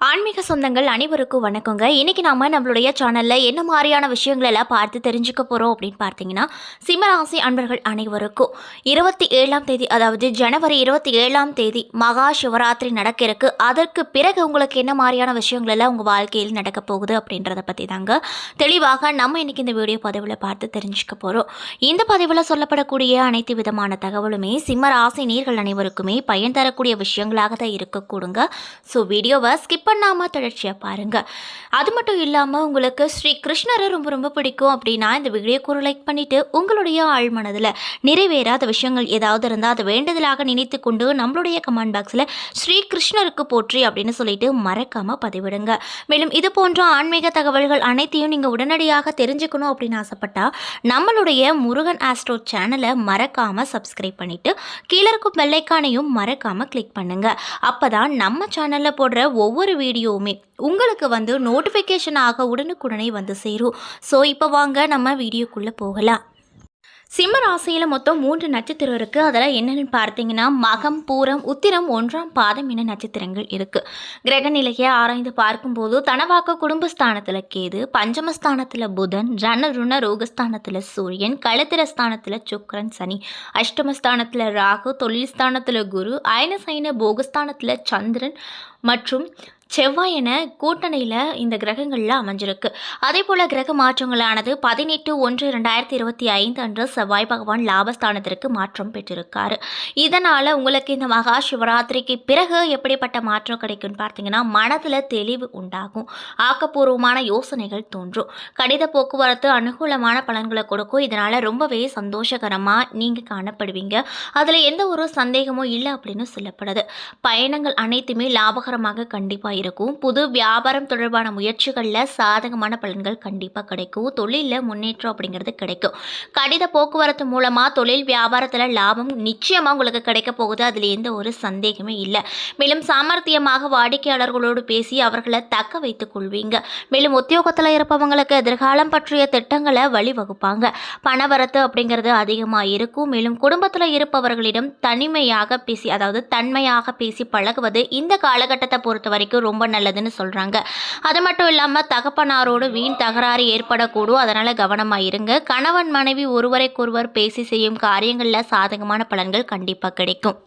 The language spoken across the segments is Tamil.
ஆன்மீக சொந்தங்கள் அனைவருக்கும் வணக்கங்க. இன்னைக்கு நாம நம்மளுடைய சேனல்ல என்ன மாதிரியான விஷயங்கள் எல்லாம் பார்த்து தெரிஞ்சுக்க போறோம் அப்படின்னு பார்த்தீங்கன்னா சிம்மராசி அன்பர்கள் அனைவருக்கும் இருபத்தி ஏழாம் தேதி அதாவது ஜனவரி இருபத்தி ஏழாம் தேதி மகா சிவராத்திரி நடக்க இருக்கு. அதற்கு பிறகு உங்களுக்கு என்ன மாதிரியான விஷயங்கள் எல்லாம் உங்க வாழ்க்கையில் நடக்க போகுது அப்படின்றத பத்தி தாங்க தெளிவாக நம்ம இன்னைக்கு இந்த வீடியோ பதிவில் பார்த்து தெரிஞ்சுக்க போறோம். இந்த பதிவில் சொல்லப்படக்கூடிய அனைத்து விதமான தகவலுமே சிம்மராசி நீர்கள் அனைவருக்குமே பயன் தரக்கூடிய விஷயங்களாக தான் இருக்கக்கூடுங்க ஸோ வீடியோவை ஸ்கிப் பண்ணாமல் தொடர்ச்சியாக பாருங்கள் அது மட்டும் இல்லாமல் உங்களுக்கு ஸ்ரீ கிருஷ்ணரை ரொம்ப ரொம்ப பிடிக்கும் அப்படின்னா இந்த வீடியோக்கு ஒரு லைக் பண்ணிவிட்டு உங்களுடைய ஆழ்மனதில் நிறைவேறாத விஷயங்கள் ஏதாவது இருந்தால் அதை வேண்டுதலாக நினைத்து கொண்டு நம்மளுடைய கமெண்ட் பாக்ஸில் ஸ்ரீ கிருஷ்ணருக்கு போற்றி அப்படின்னு சொல்லிட்டு மறக்காமல் பதிவிடுங்க. மேலும் இது போன்ற ஆன்மீக தகவல்கள் அனைத்தையும் நீங்கள் உடனடியாக தெரிஞ்சுக்கணும் அப்படின்னு ஆசைப்பட்டால் நம்மளுடைய முருகன் ஆஸ்ட்ரோ சேனலை மறக்காமல் சப்ஸ்கிரைப் பண்ணிவிட்டு கீழே இருக்கும் பெல்லைக்கானையும் மறக்காமல் கிளிக் அப்போ தான் நம்ம சேனலில் போடுற ஒவ்வொரு வீடியோவுமே உங்களுக்கு வந்து நோட்டிஃபிகேஷன் ஆக உடனுக்குடனே வந்து சேரும். ஸோ இப்போ வாங்க நம்ம வீடியோக்குள்ளே போகலாம். சிம்ம ராசியில் மொத்தம் மூன்று நட்சத்திரம் இருக்குது அதில் என்னென்னு பார்த்தீங்கன்னா மகம் பூரம் உத்திரம் ஒன்றாம் பாதம் என நட்சத்திரங்கள் இருக்குது கிரக நிலையை ஆராய்ந்து பார்க்கும்போது தனவாக்க குடும்பஸ்தானத்தில் கேது பஞ்சமஸ்தானத்தில் புதன் ரண ருண ரோகஸ்தானத்தில் சூரியன் களத்திர ஸ்தானத்தில் சுக்கரன் சனி அஷ்டமஸ்தானத்தில் ராகு தொழில் ஸ்தானத்தில் குரு அயன சைன போகஸ்தானத்தில் சந்திரன் மற்றும் செவ்வாயனை கூட்டணியில் இந்த கிரகங்களில் அமைஞ்சிருக்கு. அதே போல் கிரக மாற்றங்களானது பதினெட்டு ஒன்று ரெண்டாயிரத்தி இருபத்தி ஐந்து அன்று செவ்வாய் பகவான் லாபஸ்தானத்திற்கு மாற்றம் பெற்றிருக்காரு. இதனால் உங்களுக்கு இந்த மகா சிவராத்திரிக்கு பிறகு எப்படிப்பட்ட மாற்றம் கிடைக்கும்னு பார்த்தீங்கன்னா மனதில் தெளிவு உண்டாகும். ஆக்கப்பூர்வமான யோசனைகள் தோன்றும். கடித போக்குவரத்து அனுகூலமான பலன்களை கொடுக்கும். இதனால் ரொம்பவே சந்தோஷகரமாக நீங்கள் காணப்படுவீங்க. அதில் எந்த ஒரு சந்தேகமும் இல்லை அப்படின்னு சொல்லப்படுது. பயணங்கள் அனைத்துமே லாபகரமாக கண்டிப்பாக இருக்கும். புது வியாபாரம் தொடர்பான முயற்சிகளில் சாதகமான பலன்கள் கண்டிப்பாக கிடைக்கும். தொழிலில் முன்னேற்றம் அப்படிங்கிறது கிடைக்கும். கடித போக்குவரத்து மூலமாக தொழில் வியாபாரத்தில் லாபம் நிச்சயமாக உங்களுக்கு கிடைக்க போகுது. அதில் எந்த ஒரு சந்தேகமே இல்லை. மேலும் சாமர்த்தியமாக வாடிக்கையாளர்களோடு பேசி அவர்களை தக்க வைத்துக் கொள்வீங்க. மேலும் உத்தியோகத்தில் இருப்பவங்களுக்கு எதிர்காலம் பற்றிய திட்டங்களை வழிவகுப்பாங்க. பணவரத்து அப்படிங்கிறது அதிகமாக இருக்கும். மேலும் குடும்பத்தில் இருப்பவர்களிடம் தனிமையாக பேசி அதாவது தன்மையாக பேசி பழகுவது இந்த காலகட்டத்தை பொறுத்த வரைக்கும் ரொம்ப நல்லதுன்னு சொல்கிறாங்க அது மட்டும் இல்லாமல் தகப்பனாரோடு வீண் தகராறு ஏற்படக்கூடும். அதனால் கவனமாக இருங்க. கணவன் மனைவி ஒருவரைக்கொருவர் பேசி செய்யும் காரியங்களில் சாதகமான பலன்கள் கண்டிப்பாக கிடைக்கும்.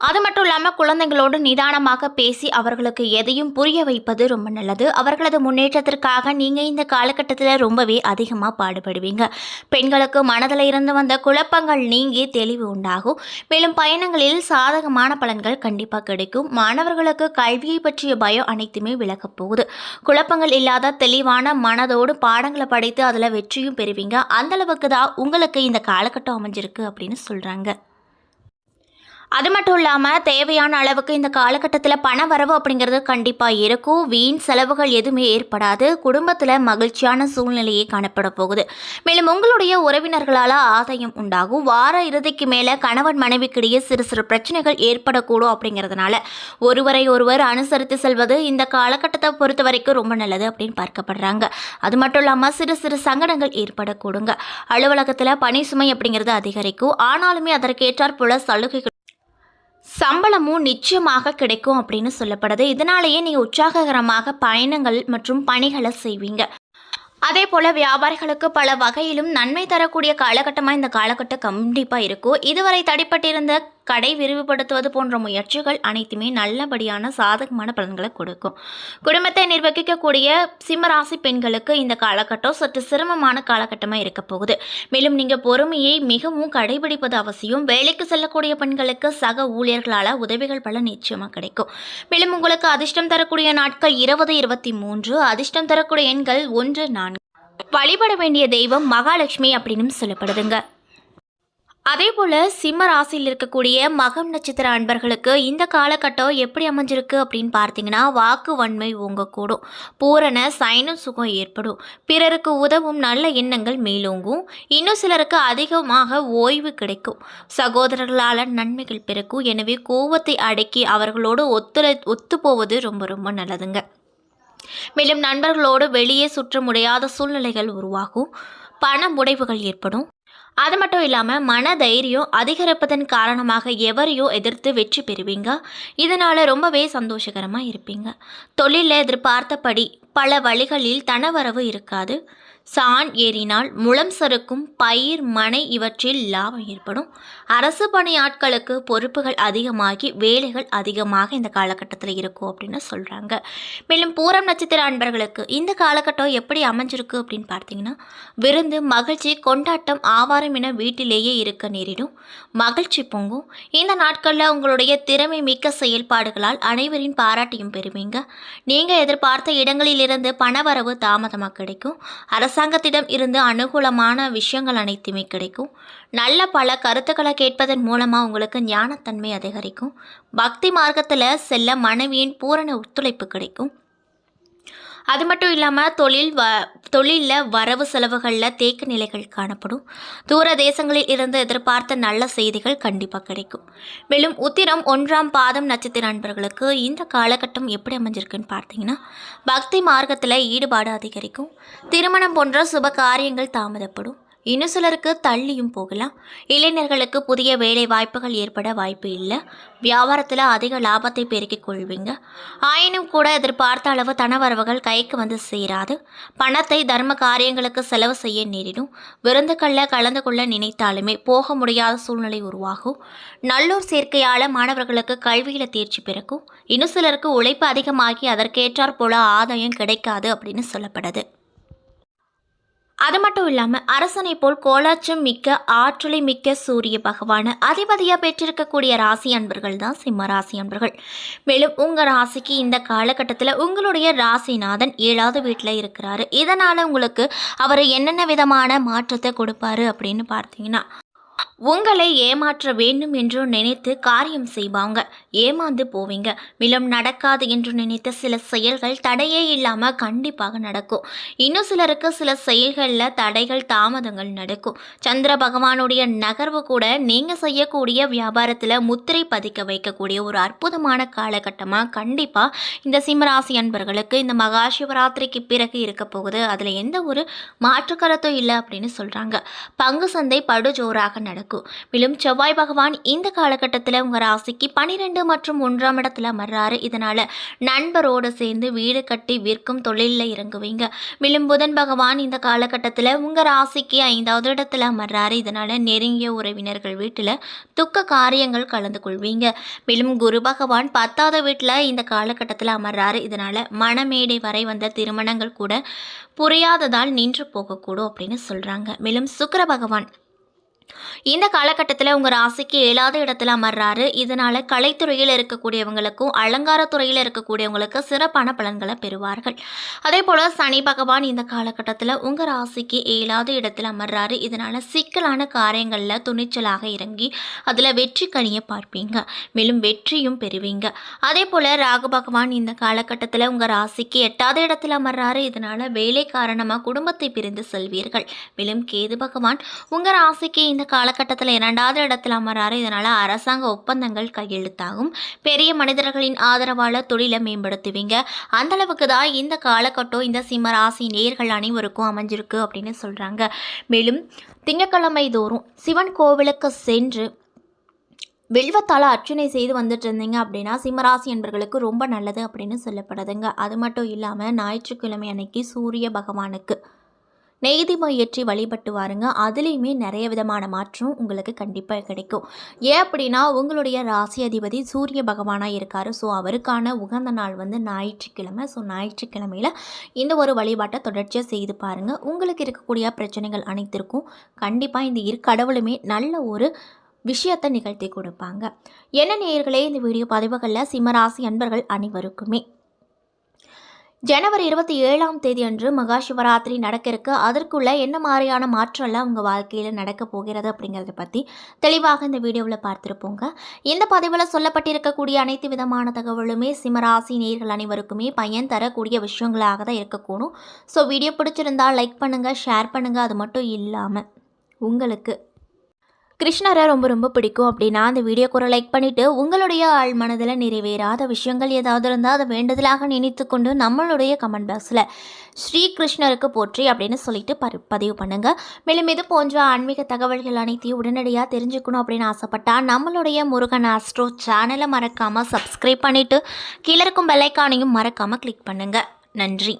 அது மட்டும் இல்லாமல் குழந்தைங்களோடு நிதானமாக பேசி அவர்களுக்கு எதையும் புரிய வைப்பது ரொம்ப நல்லது. அவர்களது முன்னேற்றத்திற்காக நீங்கள் இந்த காலகட்டத்தில் ரொம்பவே அதிகமாக பாடுபடுவீங்க. பெண்களுக்கு மனதில் இருந்து வந்த குழப்பங்கள் நீங்கி தெளிவு உண்டாகும். மேலும் பயணங்களில் சாதகமான பலன்கள் கண்டிப்பாக கிடைக்கும். மாணவர்களுக்கு கல்வியை பற்றிய பயம் அனைத்துமே விலகப் போகுது. குழப்பங்கள் இல்லாத தெளிவான மனதோடு பாடங்களை படித்து அதில் வெற்றியும் பெறுவீங்க. அந்தளவுக்கு தான் உங்களுக்கு இந்த காலகட்டம் அமைஞ்சிருக்கு அப்படின்னு சொல்கிறாங்க அது மட்டும் இல்லாமல் தேவையான அளவுக்கு இந்த காலகட்டத்தில் பண வரவு அப்படிங்கிறது கண்டிப்பாக இருக்கும். வீண் செலவுகள் எதுவுமே ஏற்படாது. குடும்பத்தில் மகிழ்ச்சியான சூழ்நிலையே காணப்பட போகுது. மேலும் உங்களுடைய உறவினர்களால் ஆதாயம் உண்டாகும். வார இறுதிக்கு மேலே கணவன் மனைவிக்கிடையே சிறு சிறு பிரச்சனைகள் ஏற்படக்கூடும் அப்படிங்கிறதுனால ஒருவரை ஒருவர் அனுசரித்து செல்வது இந்த காலகட்டத்தை பொறுத்த வரைக்கும் ரொம்ப நல்லது அப்படின்னு பார்க்கப்படுறாங்க. அது மட்டும் இல்லாமல் சிறு சிறு சங்கடங்கள் ஏற்படக்கூடுங்க. அலுவலகத்தில் பணி சுமை அப்படிங்கிறது அதிகரிக்கும். ஆனாலுமே அதற்கேற்றாற் போல சலுகைகள் சம்பளமும் நிச்சயமாக கிடைக்கும் அப்படின்னு சொல்லப்படுது. இதனாலேயே நீங்கள் உற்சாககரமாக பயணங்கள் மற்றும் பணிகளை செய்வீங்க. அதே போல் வியாபாரிகளுக்கு பல வகையிலும் நன்மை தரக்கூடிய காலகட்டமாக இந்த காலகட்டம் கண்டிப்பாக இருக்கும். இதுவரை தடைப்பட்டிருந்த கடை விரிவுபடுத்துவது போன்ற முயற்சிகள் அனைத்துமே நல்லபடியான சாதகமான பலன்களை கொடுக்கும். குடும்பத்தை நிர்வகிக்கக்கூடிய சிம்மராசி பெண்களுக்கு இந்த காலகட்டம் சற்று சிரமமான காலகட்டமாக இருக்க போகுது. மேலும் நீங்கள் பொறுமையை மிகவும் கடைபிடிப்பது அவசியம். வேலைக்கு செல்லக்கூடிய பெண்களுக்கு சக ஊழியர்களால் உதவிகள் பல நிச்சயமாக கிடைக்கும். மேலும் உங்களுக்கு அதிர்ஷ்டம் தரக்கூடிய நாட்கள் இருபது இருபத்தி மூன்று. அதிர்ஷ்டம் தரக்கூடிய எண்கள் ஒன்று நான்கு. வழிபட வேண்டிய தெய்வம் மகாலட்சுமி அப்படின்னு சொல்லப்படுதுங்க. அதே போல் சிம்ம ராசியில் இருக்கக்கூடிய மகம் நட்சத்திர அன்பர்களுக்கு இந்த காலகட்டம் எப்படி அமைஞ்சிருக்கு அப்படின்னு பார்த்தீங்கன்னா வாக்கு வன்மை ஓங்கக்கூடும். பூரண சைனும் சுகம் ஏற்படும். பிறருக்கு உதவும் நல்ல எண்ணங்கள் மேலோங்கும். இன்னும் சிலருக்கு அதிகமாக ஓய்வு கிடைக்கும். சகோதரர்களால் நன்மைகள் பிறக்கும். எனவே கோபத்தை அடக்கி அவர்களோடு ஒத்துழை ஒத்துப்போவது ரொம்ப ரொம்ப நல்லதுங்க. மேலும் நண்பர்களோடு வெளியே சுற்ற முடியாத சூழ்நிலைகள் உருவாகும். பண உடைவுகள் ஏற்படும். அது மட்டும் இல்லாமல் மன தைரியம் அதிகரிப்பதன் காரணமாக எவரையும் எதிர்த்து வெற்றி பெறுவீங்க? இதனால் ரொம்பவே சந்தோஷகரமாக இருப்பீங்க. தொழிலில் எதிர்பார்த்தபடி பல வழிகளில் தனவரவு இருக்காது. சான் ஏறினால் முளம் சறுக்கும் பயிர் மனை இவற்றில் லாபம் ஏற்படும். அரசு பணியாட்களுக்கு பொறுப்புகள் அதிகமாகி வேலைகள் அதிகமாக இந்த காலகட்டத்தில் இருக்கும் அப்படின்னு சொல்கிறாங்க மேலும் பூரம் நட்சத்திர அன்பர்களுக்கு இந்த காலகட்டம் எப்படி அமைஞ்சிருக்கு அப்படின்னு பார்த்தீங்கன்னா விருந்து மகிழ்ச்சி கொண்டாட்டம் ஆவாரம் என வீட்டிலேயே இருக்க நேரிடும். மகிழ்ச்சி பொங்கும். இந்த நாட்களில் உங்களுடைய திறமை மிக்க செயல்பாடுகளால் அனைவரின் பாராட்டையும் பெறுவீங்க. நீங்கள் எதிர்பார்த்த இடங்களிலிருந்து பணவரவு தாமதமாக கிடைக்கும். அரசு அரசாங்கத்திடம் இருந்து அனுகூலமான விஷயங்கள் அனைத்துமே கிடைக்கும். நல்ல பல கருத்துக்களை கேட்பதன் மூலமாக உங்களுக்கு ஞானத்தன்மை அதிகரிக்கும். பக்தி மார்க்கத்தில் செல்ல மனைவியின் பூரண ஒத்துழைப்பு கிடைக்கும். அது மட்டும் இல்லாமல் தொழில் வ தொழிலில் வரவு செலவுகளில் தேக்க நிலைகள் காணப்படும். தூர தேசங்களில் இருந்து எதிர்பார்த்த நல்ல செய்திகள் கண்டிப்பாக கிடைக்கும். மேலும் உத்திரம் ஒன்றாம் பாதம் நட்சத்திர அன்பர்களுக்கு இந்த காலகட்டம் எப்படி அமைஞ்சிருக்குன்னு பார்த்தீங்கன்னா பக்தி மார்க்கத்தில் ஈடுபாடு அதிகரிக்கும். திருமணம் போன்ற சுப காரியங்கள் தாமதப்படும். இன்னும் சிலருக்கு தள்ளியும் போகலாம். இளைஞர்களுக்கு புதிய வேலை வாய்ப்புகள் ஏற்பட வாய்ப்பு இல்லை. வியாபாரத்தில் அதிக லாபத்தை பெருக்கிக் கொள்வீங்க. ஆயினும் கூட எதிர்பார்த்த அளவு தனவரவுகள் கைக்கு வந்து சேராது. பணத்தை தர்ம காரியங்களுக்கு செலவு செய்ய நேரிடும். விருந்துகளில் கலந்து கொள்ள நினைத்தாலுமே போக முடியாத சூழ்நிலை உருவாகும். நல்லூர் சேர்க்கையால் மாணவர்களுக்கு கல்வியில் தேர்ச்சி பிறக்கும். இன்னும் சிலருக்கு உழைப்பு அதிகமாகி அதற்கேற்றாற் போல ஆதாயம் கிடைக்காது அப்படின்னு சொல்லப்படுது. அது மட்டும் இல்லாமல் அரசனை போல் கோலாச்சம் மிக்க ஆற்றலை மிக்க சூரிய பகவானை அதிபதியாக பெற்றிருக்கக்கூடிய ராசி அன்பர்கள் தான் சிம்ம ராசி அன்பர்கள். மேலும் உங்கள் ராசிக்கு இந்த காலகட்டத்தில் உங்களுடைய ராசிநாதன் ஏழாவது வீட்டில் இருக்கிறாரு. இதனால் உங்களுக்கு அவர் என்னென்ன விதமான மாற்றத்தை கொடுப்பாரு அப்படின்னு பார்த்தீங்கன்னா உங்களை ஏமாற்ற வேண்டும் என்று நினைத்து காரியம் செய்வாங்க. ஏமாந்து போவீங்க. மேலும் நடக்காது என்று நினைத்த சில செயல்கள் தடையே இல்லாமல் கண்டிப்பாக நடக்கும். இன்னும் சிலருக்கு சில செயல்களில் தடைகள் தாமதங்கள் நடக்கும். சந்திர பகவானுடைய நகர்வு கூட நீங்கள் செய்யக்கூடிய வியாபாரத்தில் முத்திரை பதிக்க வைக்கக்கூடிய ஒரு அற்புதமான காலகட்டமாக கண்டிப்பாக இந்த சிம்மராசி அன்பர்களுக்கு இந்த மகா சிவராத்திரிக்கு பிறகு இருக்க போகுது. அதில் எந்த ஒரு மாற்றுக்கருத்தும் இல்லை அப்படின்னு சொல்கிறாங்க பங்கு சந்தை படுஜோராக நடக்கும். மேலும் செவ்வாய் பகவான் இந்த காலகட்டத்தில் உங்கள் ராசிக்கு பன்னிரெண்டு மற்றும் ஒன்றாம் இடத்துல அமர்றாரு. இதனால் நண்பரோடு சேர்ந்து வீடு கட்டி விற்கும் தொழிலில் இறங்குவீங்க. மேலும் புதன் பகவான் இந்த காலகட்டத்தில் உங்கள் ராசிக்கு ஐந்தாவது இடத்துல அமர்றாரு. இதனால் நெருங்கிய உறவினர்கள் வீட்டில் துக்க காரியங்கள் கலந்து கொள்வீங்க. மேலும் குரு பகவான் பத்தாவது வீட்டில் இந்த காலகட்டத்தில் அமர்றாரு. இதனால் மணமேடை வரை வந்த திருமணங்கள் கூட புரியாததால் நின்று போகக்கூடும் அப்படின்னு சொல்கிறாங்க மேலும் சுக்கர பகவான் இந்த காலகட்டத்தில் உங்கள் ராசிக்கு ஏழாவது இடத்துல அமர்றாரு. இதனால் கலைத்துறையில் இருக்கக்கூடியவங்களுக்கும் அலங்காரத்துறையில் இருக்கக்கூடியவங்களுக்கு சிறப்பான பலன்களை பெறுவார்கள். அதே போல் சனி பகவான் இந்த காலகட்டத்தில் உங்கள் ராசிக்கு ஏழாவது இடத்துல அமர்றாரு. இதனால் சிக்கலான காரியங்களில் துணிச்சலாக இறங்கி அதில் வெற்றி கனியை பார்ப்பீங்க. மேலும் வெற்றியும் பெறுவீங்க. அதே போல் ராகு பகவான் இந்த காலகட்டத்தில் உங்கள் ராசிக்கு எட்டாவது இடத்துல அமர்றாரு. இதனால் வேலை காரணமாக குடும்பத்தை பிரிந்து செல்வீர்கள். மேலும் கேது பகவான் உங்கள் ராசிக்கு இந்த காலகட்டத்தில் இரண்டாவது இடத்தில் அமராறு இதனால் அரசாங்க ஒப்பந்தங்கள் கையெழுத்தாகும். பெரிய மனிதர்களின் ஆதரவால் தொழிலை மேம்படுத்துவீங்க. அந்த அளவுக்கு தான் இந்த காலகட்டம் இந்த சிம்ம ராசி நேர்கள் அனைவருக்கும் அமைஞ்சிருக்கு அப்படின்னு சொல்கிறாங்க மேலும் திங்கட்கிழமை தோறும் சிவன் கோவிலுக்கு சென்று வெல்வத்தால் அர்ச்சனை செய்து வந்துட்டு இருந்தீங்க அப்படின்னா சிம்மராசி என்பர்களுக்கு ரொம்ப நல்லது அப்படின்னு சொல்லப்படுதுங்க. அது மட்டும் இல்லாமல் ஞாயிற்றுக்கிழமை அன்னைக்கு சூரிய பகவானுக்கு நெய்திமம் ஏற்றி வழிபட்டு வாருங்க. அதுலேயுமே நிறைய விதமான மாற்றம் உங்களுக்கு கண்டிப்பாக கிடைக்கும். ஏன் அப்படின்னா உங்களுடைய ராசி அதிபதி சூரிய பகவானாக இருக்கார். ஸோ அவருக்கான உகந்த நாள் வந்து ஞாயிற்றுக்கிழமை. ஸோ ஞாயிற்றுக்கிழமையில் இந்த ஒரு வழிபாட்டை தொடர்ச்சியாக செய்து பாருங்கள் உங்களுக்கு இருக்கக்கூடிய பிரச்சனைகள் அனைத்திற்கும் கண்டிப்பாக இந்த இரு கடவுளுமே நல்ல ஒரு விஷயத்தை நிகழ்த்தி கொடுப்பாங்க. என்ன நேயர்களே இந்த வீடியோ பதிவுகளில் சிம்மராசி அன்பர்கள் அனைவருக்குமே ஜனவரி இருபத்தி ஏழாம் தேதி அன்று மகா சிவராத்திரி நடக்க இருக்கு அதற்குள்ளே என்ன மாதிரியான மாற்றம்லாம் உங்கள் வாழ்க்கையில் நடக்க போகிறது அப்படிங்கிறத பற்றி தெளிவாக இந்த வீடியோவில் பார்த்துருப்போங்க. இந்த பதிவில் சொல்லப்பட்டிருக்கக்கூடிய அனைத்து விதமான தகவலுமே சிம்மராசி நேர்கள் அனைவருக்குமே பயன் தரக்கூடிய விஷயங்களாக தான் இருக்கக்கூடும். ஸோ வீடியோ பிடிச்சிருந்தா லைக் பண்ணுங்கள் ஷேர் பண்ணுங்கள் அது மட்டும் இல்லாமல் உங்களுக்கு கிருஷ்ணரை ரொம்ப ரொம்ப பிடிக்கும் அப்படின்னா அந்த வீடியோக்கு ஒரு லைக் பண்ணிவிட்டு உங்களுடைய ஆள் மனதில் நிறைவேறாத விஷயங்கள் ஏதாவது இருந்தால் அதை வேண்டுதலாக நினைத்து கொண்டு நம்மளுடைய கமெண்ட் பாக்ஸில் ஸ்ரீ கிருஷ்ணருக்கு போற்றி அப்படின்னு சொல்லிட்டு ப பதிவு பண்ணுங்கள் மேலும் இது போன்ற ஆன்மீக தகவல்கள் அனைத்தையும் உடனடியாக தெரிஞ்சுக்கணும் அப்படின்னு ஆசைப்பட்டால் நம்மளுடைய முருகன் ஆஸ்ட்ரோ சேனலை மறக்காமல் சப்ஸ்கிரைப் பண்ணிவிட்டு கீழே இருக்கும் பெல்லைக்கானையும் மறக்காமல் கிளிக் பண்ணுங்கள் நன்றி.